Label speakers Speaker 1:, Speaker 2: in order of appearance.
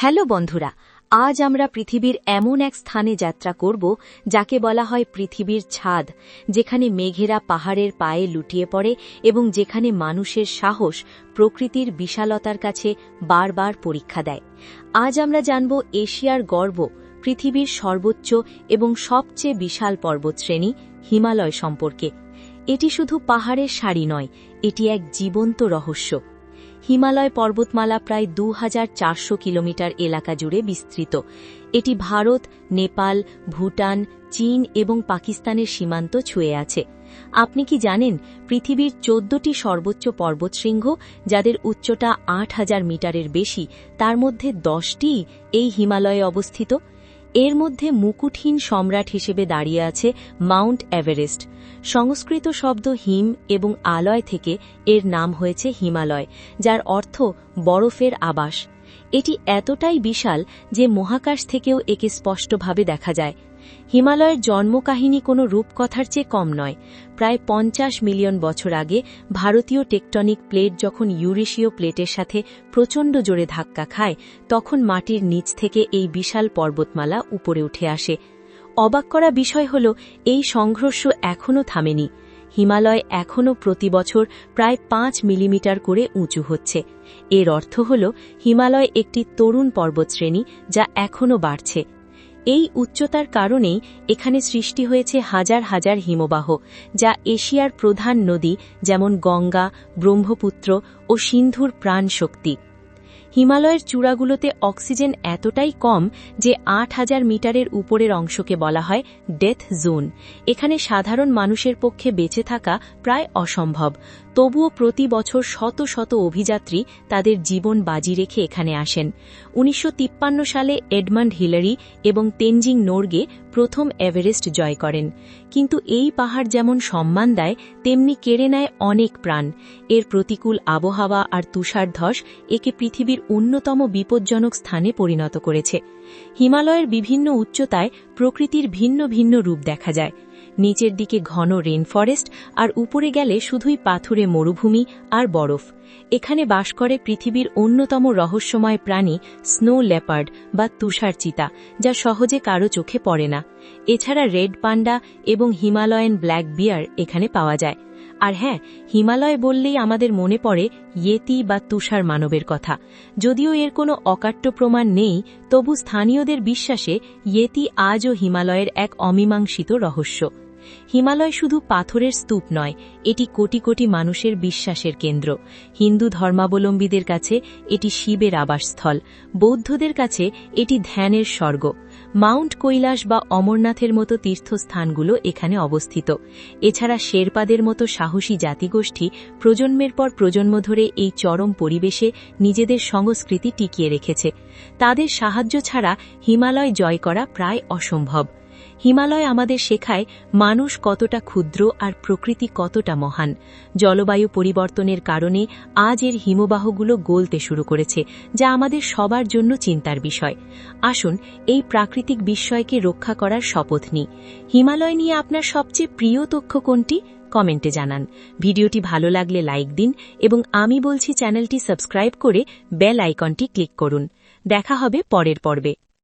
Speaker 1: Hello বন্ধুরা, আজ আমরা পৃথিবীর এমন এক স্থানে যাত্রা করব যাকে বলা হয় পৃথিবীর ছাদ, যেখানে মেঘেরা পাহাড়ের পায়ে লুটিয়ে পড়ে এবং যেখানে মানুষের সাহস প্রকৃতির বিশালতার কাছে বারবার পরীক্ষা দেয়। আজ আমরা জানব এশিয়ার গর্ব, পৃথিবীর সর্বোচ্চ এবং সবচেয়ে বিশাল পর্বতশ্রেণী, হিমালয় সম্পর্কে। এটি শুধু পাহাড়ের সারি নয়, এটি এক জীবন্ত রহস্য। হিমালয় পর্বতমালা প্রায় দু হাজার চারশো কিলোমিটার এলাকা জুড়ে বিস্তৃত। এটি ভারত, নেপাল, ভুটান, চীন এবং পাকিস্তানের সীমান্ত ছুঁয়ে আছে। আপনি কি জানেন, পৃথিবীর চোদ্দটি সর্বোচ্চ পর্বতশৃঙ্গ, যাদের উচ্চতা আট হাজার মিটারের বেশি, তার মধ্যে দশটি এই হিমালয়ে অবস্থিত? এর মধ্যে মুকুটহীন সম্রাট হিসেবে দাঁড়িয়ে আছে মাউন্ট এভারেস্ট। সংস্কৃত শব্দ হিম এবং আলয় থেকে এর নাম হয়েছে হিমালয়, যার অর্থ বরফের আবাস। এটি এতটাই বিশাল যে মহাকাশ থেকেও একে স্পষ্টভাবে দেখা যায়। হিমালয়ের জন্মকাহিনী কোনো রূপকথার চেয়ে কম নয়। প্রায় পঞ্চাশ মিলিয়ন বছর আগে ভারতীয় টেকটনিক প্লেট যখন ইউরেশীয় প্লেটের সাথে প্রচণ্ড জোরে ধাক্কা খায়, তখন মাটির নিচ থেকে এই বিশাল পর্বতমালা উপরে উঠে আসে। অবাক করা বিষয় হল, এই সংঘর্ষ এখনও থামেনি। হিমালয় এখনও প্রতি বছর প্রায় পাঁচ মিলিমিটার করে উঁচু হচ্ছে। এর অর্থ হল, হিমালয় একটি তরুণ পর্বতশ্রেণী যা এখনও বাড়ছে। এই উচ্চতার কারণেই এখানে সৃষ্টি হয়েছে হাজার হাজার হিমবাহ, যা এশিয়ার প্রধান নদী, যেমন গঙ্গা, ব্রহ্মপুত্র ও সিন্ধুর প্রাণ শক্তি হিমালয়ের চূড়াগুলোতে অক্সিজেন এতটাই কম যে আট হাজার মিটারের উপরের অংশকে বলা হয় ডেথ জোন। এখানে সাধারণ মানুষের পক্ষে বেঁচে থাকা প্রায় অসম্ভব। তবুও প্রতি বছর শত শত অভিযাত্রী তাদের জীবন বাজি রেখে এখানে আসেন। উনিশশো তিপ্পান্ন সালে এডমান্ড হিলারি এবং তেনজিং নোর্গে প্রথম এভারেস্ট জয় করেন। কিন্তু এই পাহাড় যেমন সম্মান দেয়, তেমনি কেড়ে নেয় অনেক প্রাণ। এর প্রতিকূল আবহাওয়া আর তুষারধস একে পৃথিবীর অন্যতম বিপজ্জনক স্থানে পরিণত করেছে। হিমালয়ের বিভিন্ন উচ্চতায় প্রকৃতির ভিন্ন ভিন্ন রূপ দেখা যায়। নিচের দিকে ঘন রেন ফরেস্ট আর উপরে গেলে শুধুই পাথুরে মরুভূমি আর বরফ। এখানে বাস করে পৃথিবীর অন্যতম রহস্যময় প্রাণী স্নো লেপার্ড বা তুষার চিতা, যা সহজে কারও চোখে পড়ে না। এছাড়া রেড পান্ডা এবং হিমালয়ান ব্ল্যাক বিয়ার এখানে পাওয়া যায়। আর হ্যাঁ হিমালয় বললেই আমাদের মনে পড়ে ইয়েতি বা তুষার মানবের কথা। যদিও এর কোনো অকাট্য প্রমাণ নেই, তবু স্থানীয়দের বিশ্বাসে ইয়েতি আজও হিমালয়ের এক অমীমাংসিত রহস্য। হিমালয় শুধু পাথরের স্তূপ নয়, এটি কোটি কোটি মানুষের বিশ্বাসের কেন্দ্র। হিন্দু ধর্মাবলম্বীদের কাছে এটি শিবের আবাসস্থল, বৌদ্ধদের কাছে এটি ধ্যানের স্বর্গ। মাউন্ট কৈলাস বা অমরনাথের মতো তীর্থস্থানগুলো এখানে অবস্থিত। এছাড়া শেরপাদের মতো সাহসী জাতিগোষ্ঠী প্রজন্মের পর প্রজন্ম ধরে এই চরম পরিবেশে নিজেদের সংস্কৃতি টিকিয়ে রেখেছে। তাদের সাহায্য ছাড়া হিমালয় জয় করা প্রায় অসম্ভব। হিমালয় আমাদের শেখায় মানুষ কতটা ক্ষুদ্র আর প্রকৃতি কতটা মহান। জলবায়ু পরিবর্তনের কারণে আজ এর হিমবাহগুলো গলতে শুরু করেছে, যা আমাদের সবার জন্য চিন্তার বিষয়। আসুন, এই প্রাকৃতিক বিস্ময়কে রক্ষা করার শপথ নিই। হিমালয় নিয়ে আপনার সবচেয়ে প্রিয় তথ্য কোনটি? কমেন্টে জানান। ভিডিওটি ভালো লাগলে লাইক দিন এবং আমি বলছি চ্যানেলটি সাবস্ক্রাইব করে বেল আইকনটি ক্লিক করুন। দেখা হবে পরের পর্বে।